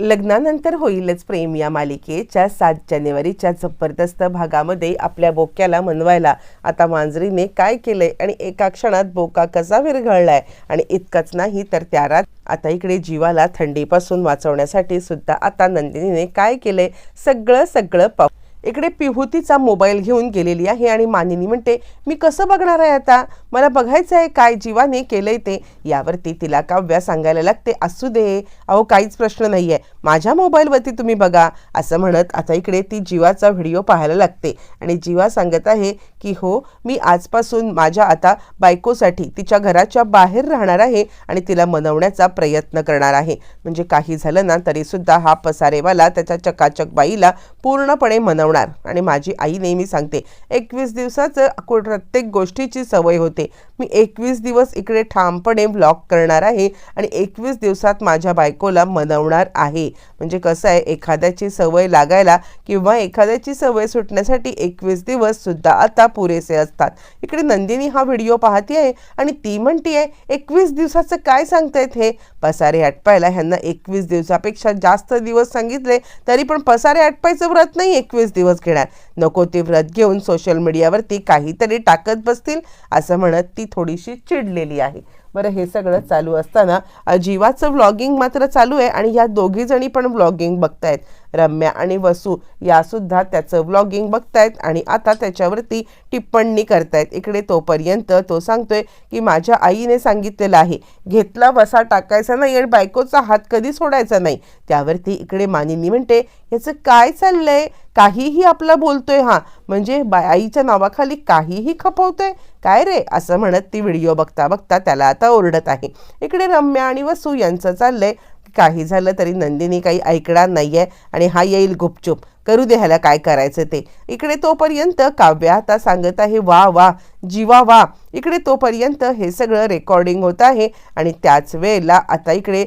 लग्नानंतर होईलच प्रेम या मालिकेच्या सात जानेवारीच्या जबरदस्त भागामध्ये आपल्या बोक्याला मनवायला. आता मांजरीने काय केलंय आणि एका क्षणात बोका कसा विरघळलाय आणि इतकंच नाही तर त्या रात आता इकडे जीवाला थंडीपासून वाचवण्यासाठी सुद्धा आता नंदिनीने काय केलंय? सगळं सगळं पाहू. इकडे पिहुतीचा मोबाईल घेऊन गेलेली आहे आणि मानिनी म्हणते मी कसं बघणार आहे आता? मला बघायचं आहे काय जीवाने केलंय ते. यावरती तिला काव्या सांगायला लागते असू दे अहो काहीच प्रश्न नाही आहे माझ्या मोबाईलवरती तुम्ही बघा. असं म्हणत आता इकडे ती जीवाचा व्हिडिओ पाहायला लागते आणि जीवा सांगत आहे की हो मी आजपासून माझ्या आता बायकोसाठी तिच्या घराच्या बाहेर राहणार आहे आणि तिला मनवण्याचा प्रयत्न करणार आहे. म्हणजे काही झालं ना तरीसुद्धा हा पसारेवाला त्याच्या चकाचक बाईला पूर्णपणे मनवणार आणि माझी आई नेहमी सांगते एकवीस दिवसाचं कुठ प्रत्येक गोष्टीची सवय होते. मी एकवीस दिवस इकडे ठामपणे ब्लॉक करणार आहे आणि एकवीस दिवसात माझ्या बायकोला मनवणार आहे. म्हणजे कसं आहे एखाद्याची सवय लागायला किंवा एखाद्याची सवय सुटण्यासाठी एकवीस दिवस सुद्धा आता पुरेसे असतात. इकडे नंदिनी हा व्हिडिओ पाहते आहे आणि ती म्हणतीये एकवीस दिवसाचं काय सांगतायत हे? पसारे आटपायला ह्यांना एकवीस दिवसापेक्षा जास्त दिवस सांगितले तरी पण पसारे आटपायचं व्रत नाही एकवीस दिवस. घेणार. नको ते व्रत घेऊन सोशल मीडियावरती काहीतरी टाकत बसतील असं म्हणत ती थोडीशी चिडलेली आहे. बरं हे सगळं चालू असताना अजिवाचं जीवाचं व्लॉगिंग मात्र चालू आहे आणि या दोघी जणी पण व्लॉगिंग बघतायत. रम्या आणि वसू यासुद्धा त्याचं व्लॉगिंग बघतायत आणि आता त्याच्यावरती टिप्पणी करतायत. इकडे तोपर्यंत तो सांगतोय की माझ्या आईने सांगितलेलं आहे घेतला वसा टाकायचा नाही आणि बायकोचा हात कधी सोडायचा नाही. त्यावरती इकडे मानिनी म्हणते याचं काय चाललंय? काहीही आपला बोलतोय हा. म्हणजे बाय आईच्या नावाखाली काहीही खपवतोय? काय रे? असं म्हणत ती व्हिडिओ बघता बघता त्याला आता ओरडत आहे. इकडे रम्या आणि वसू यांचं चाललंय काही झालं तरी नंदिनी काही ऐकणार नाहीये आणि हा येईल गुपचूप. करू दे ह्याला काय करायचं ते. इकडे तोपर्यंत काव्या आता सांगत आहे वा वा जीवा वा. इकडे तोपर्यंत हे सगळं रेकॉर्डिंग होत आहे आणि त्याच वेळेला आता इकडे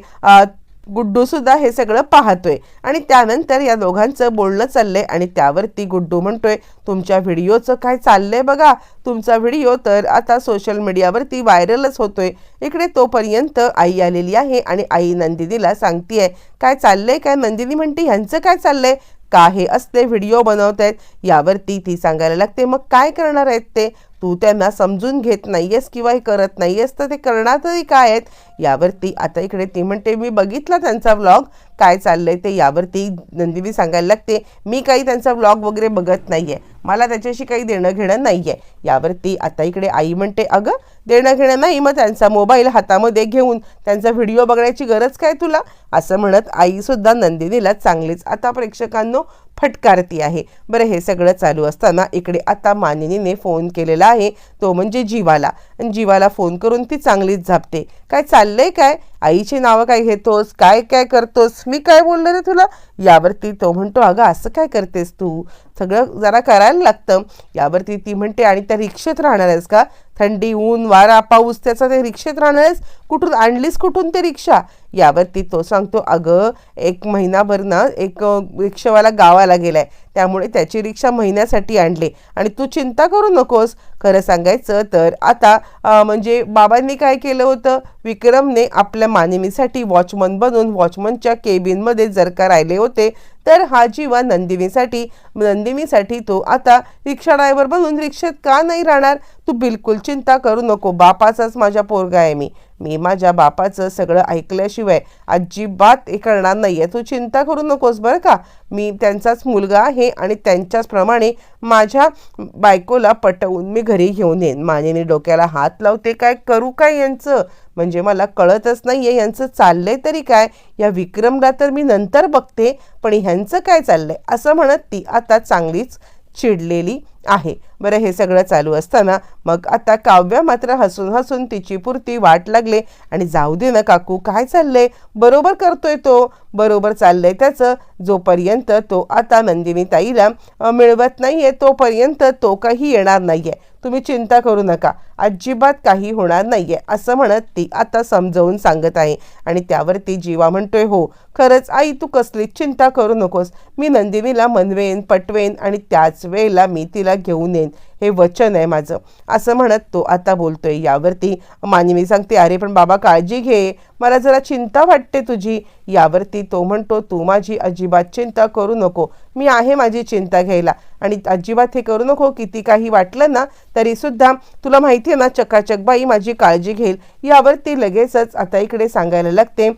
गुड्डू सुद्धा हे सगळं पाहतोय. आणि त्यानंतर या दोघांचं बोलणं चाललंय आणि त्यावरती गुड्डू म्हणतोय तुमच्या व्हिडिओचं काय चाललंय बघा. तुमचा व्हिडिओ तर आता सोशल मीडियावरती व्हायरलच होतोय. इकडे तोपर्यंत आई आलेली आहे आणि आई नंदिनीला सांगतीये काय चाललंय? काय नंदिनी म्हणते ह्यांचं काय चाललंय? का हे असते व्हिडिओ बनवत आहेत यावरती ती सांगायला लागते मग काय करणार आहेत ते? तू त्यांना समजून घेत नाहीयेस किंवा हे करत नाहीयेस तर ते करणार तरी काय आहेत? यावरती आता इकडे ती म्हणते मी बघितला त्यांचा व्लॉग काय चाललंय ते यावरती नंदिनी सांगायला लागते मी काही त्यांचा व्लॉग वगैरे बघत नाहीये मला त्याच्याशी काही देणं घेणं नाहीये. यावरती आता इकडे आई म्हणते अगं देणं घेणं नाही मग त्यांचा मोबाईल हातामध्ये घेऊन त्यांचा व्हिडिओ बघण्याची गरज काय तुला? असं म्हणत आईसुद्धा नंदिनीला चांगलीच आता प्रेक्षकांनो फटकारती आहे. बरं हे सगळं चालू असताना इकडे आता मानिनीने फोन केलेला आहे. तो म्हणजे जीवाला. आणि जीवाला फोन करून ती चांगलीच झापते. काय चाललंय काय? आईची नावं काय घेतोस? काय काय करतोस? मी काय बोललो रे तुला? यावरती तो म्हणतो अगं असं काय करतेस तू? सगळं जरा करायला लागतं. यावरती ती म्हणते आणि त्या रिक्षेत राहणार आहेस का? थंडी ऊन वारा पाऊस त्याचा ते रिक्षेत राहणार आहेस? कुठून आणलीस कुठून ते रिक्षा? यावरती तो सांगतो अगं एक महिनाभर ना एक रिक्षावाला गावाला गेलाय. त्यामुळे त्याची रिक्षा महिन्यासाठी आणली. आणि तू चिंता करू नकोस खरं सांगायचं तर. आता म्हणजे बाबांनी काय केलं होतं? विक्रमने आपल्या मानिनीसाठी वॉचमन बनून वॉचमनच्या केबिनमध्ये जर का राहिले होते तर हा जीवा नंदिनीसाठी नंदिनीसाठी तो आता रिक्षा ड्रायव्हर बनून रिक्षेत का नाही राहणार? तू बिलकुल चिंता करू नको. बापाचाच माझ्या पोरगा आहे मी. मी माझ्या बापाचं सगळं ऐकल्याशिवाय अजिबात हे करणार नाही आहे तू चिंता करू नकोस बरं का? मी त्यांचाच मुलगा आहे आणि त्यांच्याचप्रमाणे माझ्या बायकोला पटवून मी घरी घेऊन येईन. मानेने डोक्याला हात लावते काय? करू काय यांचं? म्हणजे मला कळतच नाही आहे यांचं चाललंय तरी काय? या विक्रमला तर मी नंतर बघते पण ह्यांचं काय चाललंय? असं म्हणत ती आता चांगलीच चिडलेली आहे. बरं हे सगळं चालू असताना मग आता काव्य मात्र हसून हसून तिची पुरती वाट लागले आणि जाऊ दे ना काकू काय चाललंय? बरोबर करतोय तो. बरोबर चाललंय त्याचं. जोपर्यंत तो आता नंदिनी ताईला मिळवत मिळवत नाहीये तोपर्यंत तो काही येणार नाहीये. तुम्ही चिंता करू नका. अजिबात काही होणार नाहीये असं म्हणत ती आता समजावून सांगत आहे. आणि त्यावरती जीवा म्हणतोय हो खरंच आई तू कसलीच चिंता करू नकोस. मी नंदिनीला मनवेन पटवेन आणि त्याच वेळेला मी तिला घेऊन येईन. हे वचन आहे माझं. असं म्हणत तो आता बोलतोय. यावरती मानवी सांगते अरे पण बाबा काळजी घे. मला जरा चिंता वाटते तुझी. यावरती तो म्हणतो तू माझी अजिबात चिंता करू नको. मी आहे माझी चिंता घ्यायला. आणि अजिबात हे करू नको किती काही वाटलं ना तरी सुद्धा तुला माहिती आहे ना चकाचक बाई माझी काळजी घेईल. यावर ती लगेचच आता इकडे सांगायला लागते.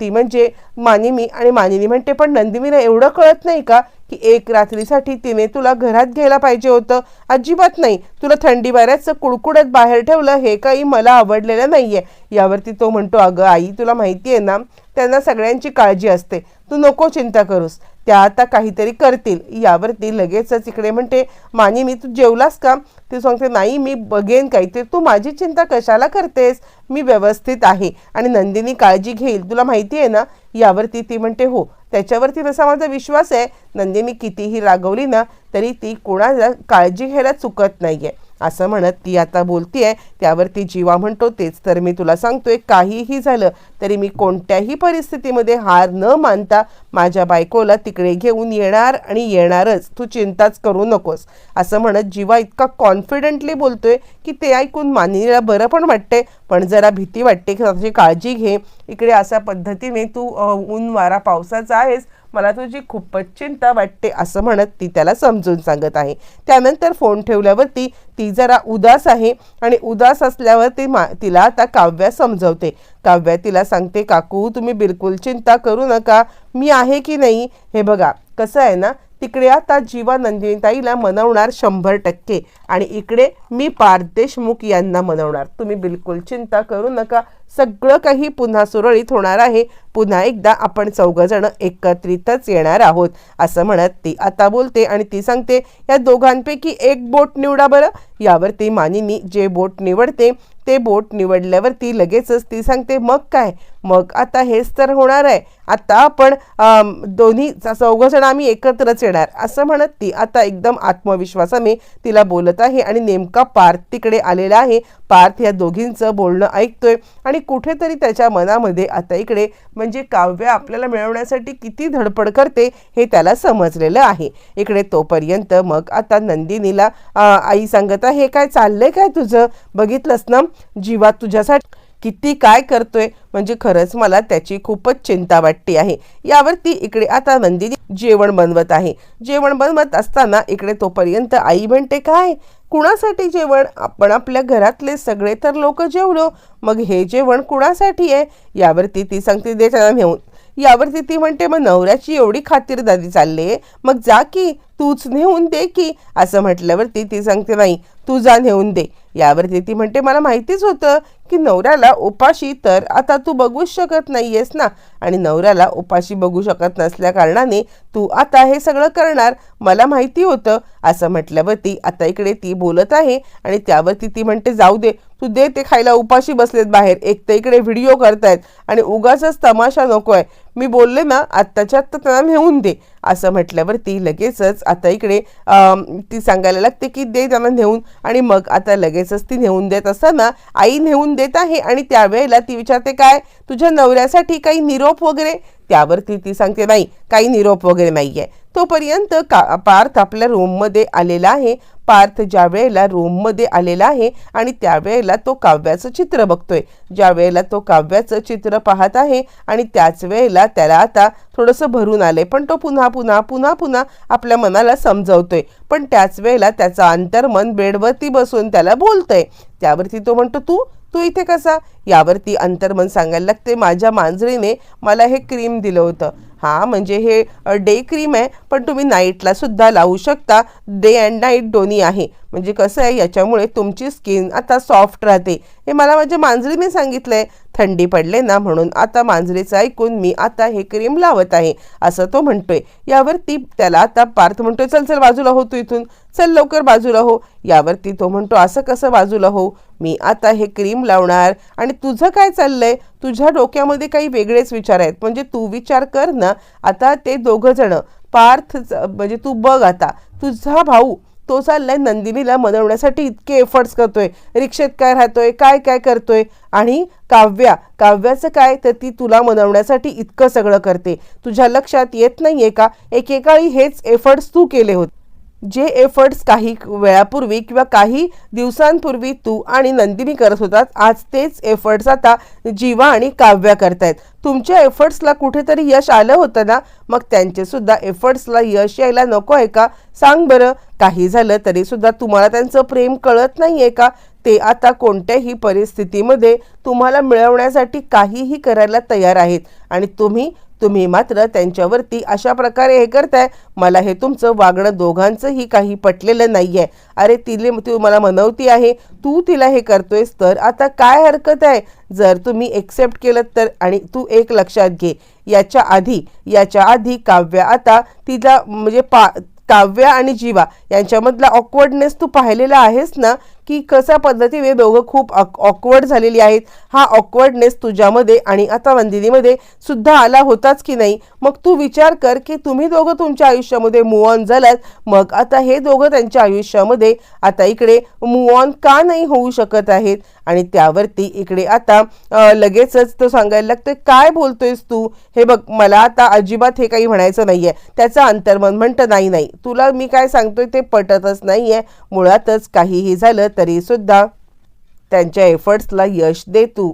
ती म्हणजे मानिनी आणि मानिनी म्हणते पण नंदिनीला एवढं कळत नाही का की एक रात्रीसाठी तिने तुला घरात घ्यायला पाहिजे होतं? अजिबात नाही. तुला थंडी वाऱ्याचं कुडकुडत बाहेर ठेवलं हे काही मला आवडलेलं नाही आहे यावरती तो म्हणतो अगं आई तुला माहिती आहे ना त्यांना सगळ्यांची काळजी असते. तू नको चिंता करूस. त्या आता काहीतरी करतील. यावरती लगेचच इकडे म्हणते मानिनी तू जेवलास का? ती सांगते नाही मी बघेन काहीतरी. तू माझी चिंता कशाला करतेस? मी व्यवस्थित आहे आणि नंदिनी काळजी घेईल. तुला माहिती आहे ना? यावरती ती म्हणते हो. त्याच्यावरती तसा माझा विश्वास आहे. नंदिनी कितीही रागवली ना तरी ती कोणाला काळजी घ्यायला चुकत नाही आहे असं म्हणत ती आता बोलतीये त्यावरती जीवा म्हणतो तेच. तर मी तुला सांगतोय काहीही झालं तरी मी कोणत्याही परिस्थितीमध्ये हार न मानता माझ्या बायकोला तिकडे घेऊन येणार आणि येणारच. तू चिंताच करू नकोस. असं म्हणत जीवा इतका कॉन्फिडेंटली बोलतोय की ते ऐकून मानिनीला बरं पण वाटते पण जरा भीती वाटते की त्याची काळजी घे. इकडे अशा पद्धतीने तू ऊन वारा पावसाचा आहेस. मला तुझी खूपच चिंता वाटते असं म्हणत ती त्याला समजून सांगत आहे. त्यानंतर फोन ठेवल्यावरती ती जरा उदास आहे आणि उदास असल्यावर ती मा तिला आता काव्या समजवते. काव्या तिला सांगते काकू तुम्ही बिलकुल चिंता करू नका. मी आहे की नाही? हे बघा कसं आहे ना तिकडे आता जीवा नंदिनीताईला मनवणार शंभर टक्के आणि इकडे मी पार्थ देशमुख यांना मनवणार. तुम्ही बिलकुल चिंता करू नका. सगळं काही पुन्हा सुरळीत होणार आहे. पुन्हा एकदा आपण चौघजण एकत्रितच येणार आहोत असं म्हणत ती आता बोलते आणि ती सांगते या दोघांपैकी एक बोट निवडा बरं. यावरती मानिनी जे बोट निवडते ते बोट निवडल्यावरती लगेचच ती सांगते मग काय? मग आता हेच तर होणार आहे. आता आपण दोन्ही चौघजण आम्ही एकत्रच येणार. असं म्हणत ती आता एकदम आत्मविश्वासाने तिला बोलत आहे आणि नेमका पार्थ तिकडे आलेला आहे. पार्थ या दोघींचं बोलणं ऐकतोय आणि कुठेतरी त्याच्या मनामध्ये आता इकडे म्हणजे काव्य आपल्याला मिळवण्यासाठी किती धडपड करते हे त्याला समजलेलं आहे. इकडे तोपर्यंत मग आता नंदिनीला आई सांगत आहे काय चाललंय काय तुझं? बघितलंस ना? जीवा तुझ्यासाठी किती काय करतोय म्हणजे खरंच मला त्याची खूपच चिंता वाटते आहे. यावरती इकडे आता नंदिनी जेवण बनवत आहे. जेवण बनवत असताना इकडे तोपर्यंत आई म्हणते काय? कुणासाठी जेवण? आपण आपल्या घरातले सगळे तर लोक जेवलो. मग हे जेवण कुणासाठी आहे? यावरती ती सांगते दे त्याला नेऊन. यावरती ती म्हणते मग नवऱ्याची एवढी खातिरदारी चालली मग जा की तूच नेऊन दे की. असं म्हटल्यावरती ती सांगते नाही तू जा नेऊन दे. यावरती ती म्हणते मला माहितीच होतं की नवऱ्याला उपाशी तर आता तू बघूच शकत नाहीयेस ना. आणि नवऱ्याला उपाशी बघू शकत नसल्या कारणाने तू आता हे सगळं करणार. मला माहिती होतं. असं म्हटल्यावरती आता इकडे ती बोलत आहे आणि त्यावरती ती म्हणते जाऊ दे. तू दे ते खायला. उपाशी बसलेत बाहेर. एक तर इकडे व्हिडिओ करतायत आणि उगाचच तमाशा नको आहे मी बोलले ना आत्ताच्या आत्ता त्यांना नेऊन दे. असं म्हटल्यावर ती लगेचच आता इकडे ती सांगायला लागते की दे त्यांना नेऊन. आणि मग आता लगेचच ती नेऊन देत असताना आई नेऊन देत आहे आणि त्यावेळेला ती विचारते काय तुझ्या नवऱ्यासाठी काही निरोप वगैरे? त्यावरती ती सांगते नाही काही निरोप वगैरे नाही आहे तोपर्यंत का पार्थ आपल्या रूममध्ये आलेला आहे. पार्थ ज्या वेळेला रूममध्ये आलेला आहे आणि त्यावेळेला तो काव्याचं चित्र बघतोय. ज्या वेळेला तो काव्याचं चित्र पाहत आहे आणि त्याच वेळेला त्याला आता थोडंसं भरून आलंय. पण तो पुन्हा पुन्हा पुन्हा पुन्हा आपल्या मनाला समजवतोय. पण त्याच वेळेला त्याचं अंतर्मन बेडवरती बसून त्याला बोलतंय. त्यावरती तो म्हणतो तू तू इथे कसा? यावरती अंतर्मन सांगायला लागते. माझ्या मांजरीने मला हे क्रीम दिलं होतं. हा म्हणजे हे डे क्रीम आहे पण तुम्ही नाईटला सुद्धा लावू शकता. डे अँड नाईट दोन्ही आहे. म्हणजे कसं आहे याच्यामुळे तुमची स्किन आता सॉफ्ट राहते. हे मला माझ्या मांजरीने आहे थंडी पडले ना म्हणून आता मांजरीचं ऐकून मी आता हे क्रीम लावत आहे असं तो म्हणतोय. यावरती त्याला आता पार्थ म्हणतोय चल चल बाजूला हो तू इथून. चल लवकर बाजूला हो. यावरती तो म्हणतो असं कसं बाजूला हो? मी आता हे क्रीम लावणार. आणि तुझं काय चाललंय? तुझ्या डोक्यामध्ये काही वेगळेच विचार आहेत. म्हणजे तू विचार कर ना. आता ते दोघं जण. पार्थ म्हणजे तू बघ आता. तुझा भाऊ तो चाललाय नंदिनीला मनवण्यासाठी इतके एफर्ट्स करतोय. रिक्षेत काय राहतोय काय काय करतोय? आणि काव्या काव्याचं काय? तर ती तुला मनवण्यासाठी इतकं सगळं करते. तुझ्या लक्षात येत नाहीये का? एकेकाळी हेच एफर्ट्स तू केले होते. जे एफर्ट्स काही वेळापूर्वी किंवा काही दिवसांपूर्वी तू आणि नंदिनी करत होतात आज तेच एफर्ट्स आता जीवा आणि काव्या करतायत. तुमच्या एफर्ट्सला कुठेतरी यश आलं होतं ना? मग त्यांचे सुद्धा एफर्ट्सला यश यायला नको आहे का? सांग बरं. काही झालं तरी सुद्धा तुम्हाला त्यांचं प्रेम कळत नाही आहे का? ते आता कोणत्याही परिस्थितीमध्ये तुम्हाला मिळवण्यासाठी काहीही करायला तयार आहेत. आणि तुम्ही तुम्ही मात्र त्यांच्यावरती अशा प्रकारे हे करताय. मला हे तुमचं वागणं दोघांचंही काही पटलेलं नाही आहे अरे तिले तू मला मनवती आहे. तू तिला हे करतोयस तर आता काय हरकत आहे? जर तुम्ही एक्सेप्ट केलं तर आणि तू एक लक्षात घे. याच्या आधी याच्या आधी काव्य आता तिला म्हणजे पा काव्य आणि जीवा यांच्यामधला ऑकवर्डनेस तू पाहिलेला आहेस ना की कशा पद्धतीने दोघं खूप ऑकवर्ड झालेली आहेत. हा ऑकवर्डनेस तुझ्यामध्ये आणि आता वंदिनीमध्ये सुद्धा आला होताच की नाही? मग तू विचार कर की तुम्ही दोघं तुमच्या आयुष्यामध्ये मूव ऑन झालात. मग आता हे दोघं त्यांच्या आयुष्यामध्ये आता इकडे मूव ऑन का नाही होऊ शकत आहेत? आणि त्यावरती इकडे आता लगेचच तो सांगायला लागतोय काय बोलतोयस तू? हे बघ मला आता अजिबात हे काही म्हणायचं नाहीये. त्याचं अंतर्मन म्हणतं नाही नाही तुला मी काय सांगतोय ते पटतच नाहीये. मुळातच काहीही झालं तरीसुद्धा त्यांच्या एफर्ट्सला यश दे तू.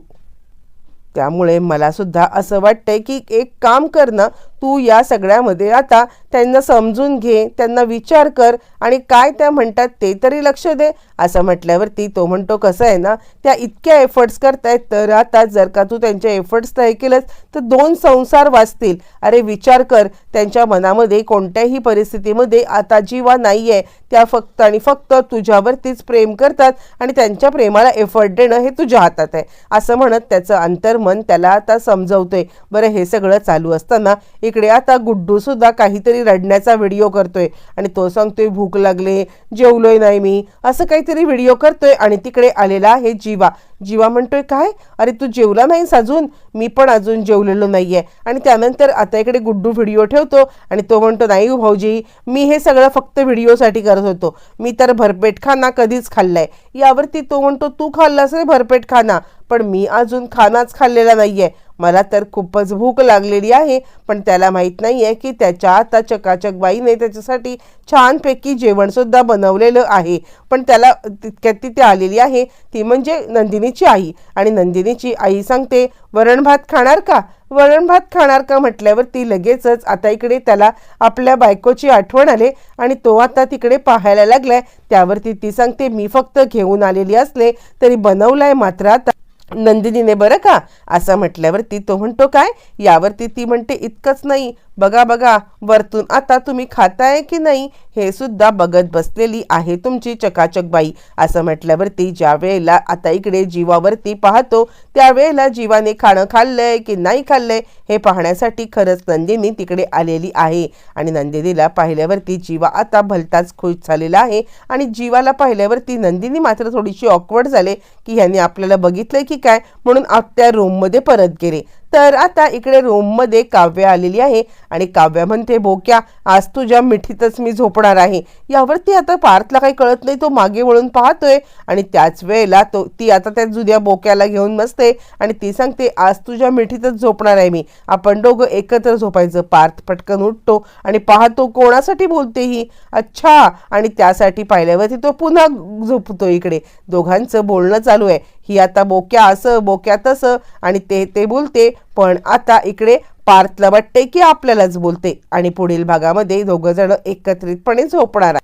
त्यामुळे मला सुद्धा असं वाटतंय की एक काम करणं तू या सगळ्यामध्ये आता त्यांना समजून घे त्यांना विचार कर आणि काय त्या म्हणतात ते तरी लक्ष दे. असं म्हटल्यावरती तो म्हणतो कसं आहे ना त्या इतक्या एफर्ट्स करतायत तर आता जर का तू त्यांच्या एफर्ट्स तय केलंस तर दोन संसार वाचतील. अरे विचार कर त्यांच्या मनामध्ये कोणत्याही परिस्थितीमध्ये आता जीवा नाही आहे त्या फक्त आणि फक्त तुझ्यावरतीच प्रेम करतात आणि त्यांच्या प्रेमाला एफर्ट देणं हे तुझ्या हातात आहे. असं म्हणत त्याचं अंतर्मन त्याला आता समजवतोय. बरं हे सगळं चालू असताना इकडे आता गुड्डू सुद्धा काहीतरी रडण्याचा व्हिडिओ करतोय. आणि तो सांगतोय भूक लागले जेवलोय नाही मी. असं काहीतरी व्हिडिओ करतोय आणि तिकडे आलेला आहे जीवा. जीवा म्हणतोय काय? अरे तू जेवला नाहीस अजून? मी पण अजून जेवलेलो नाहीये. आणि त्यानंतर आता इकडे गुड्डू व्हिडिओ ठेवतो आणि तो म्हणतो नाही भाऊजी मी हे सगळं फक्त व्हिडिओसाठी करत होतो. मी तर भरपेट खाना कधीच खाल्लाय. यावरती तो म्हणतो तू खाल्लास रे भरपेट खाना पण मी अजून खानाच खाल्लेला नाहीये. मला तर खूपच भूक लागलेली आहे पण त्याला माहीत नाही आहे की त्याच्या आता चकाचक बाईने त्याच्यासाठी छानपैकी जेवणसुद्धा बनवलेलं आहे. पण त्याला तितक्यात तिथे आलेली आहे ती म्हणजे नंदिनीची आई. आणि नंदिनीची आई सांगते वरण भात खाणार का? वरण भात खाणार का? म्हटल्यावर ती लगेचच आता इकडे त्याला आपल्या बायकोची आठवण आले आणि तो आता तिकडे पाहायला लागलाय. त्यावरती ती सांगते मी फक्त घेऊन आलेली असले तरी बनवलाय मात्र आता. नंदिनीने बरं का? असं म्हटल्यावरती तो म्हणतो काय? यावरती ती म्हणते इतकंच नाही बघा बघा वरतून आता तुम्ही खाताय की नाही हे सुद्धा बघत बसलेली आहे तुमची चकाचक बाई. असं म्हटल्यावरती ज्या वेळेला आता इकडे जीवावरती पाहतो त्यावेळेला जीवाने खाणं खाल्लंय की नाही खाल्लंय हे पाहण्यासाठी खरंच नंदिनी तिकडे आलेली आहे. आणि नंदिनीला पाहिल्यावरती जीवा आता भलताच खुश झालेला आहे. आणि जीवाला पाहिल्यावरती नंदिनी मात्र थोडीशी ऑकवर्ड झाले की ह्यांनी आपल्याला बघितलंय की काय म्हणून त्या रूममध्ये परत गेले. तर आता इकडे रूममध्ये काव्य आलेली आहे आणि काव्य म्हणते बोक्या आज तुझ्या मिठीतच मी झोपणार आहे. यावरती आता पार्थला काही कळत नाही तो मागे वळून पाहतोय आणि त्याच वेळेला तो ती आता त्या जुद्या बोक्याला घेऊन बसते आणि ती सांगते आज तुझ्या मिठीतच झोपणार आहे मी. आपण दोघं एकत्र झोपायचं. पार्थ पटकन उठतो आणि पाहतो कोणासाठी बोलते ही? अच्छा! आणि त्यासाठी पाहिल्यावरती तो पुन्हा झोपतो इकडे. दोघांचं बोलणं चालू आहे. ही आता बोक्या असं बोक्या तसं आणि ते ते बोलते पण आता इकडे पार्थला वाटते की आपल्यालाच बोलते आणि पुढील भागामध्ये दोघं जण एकत्रितपणे झोपणार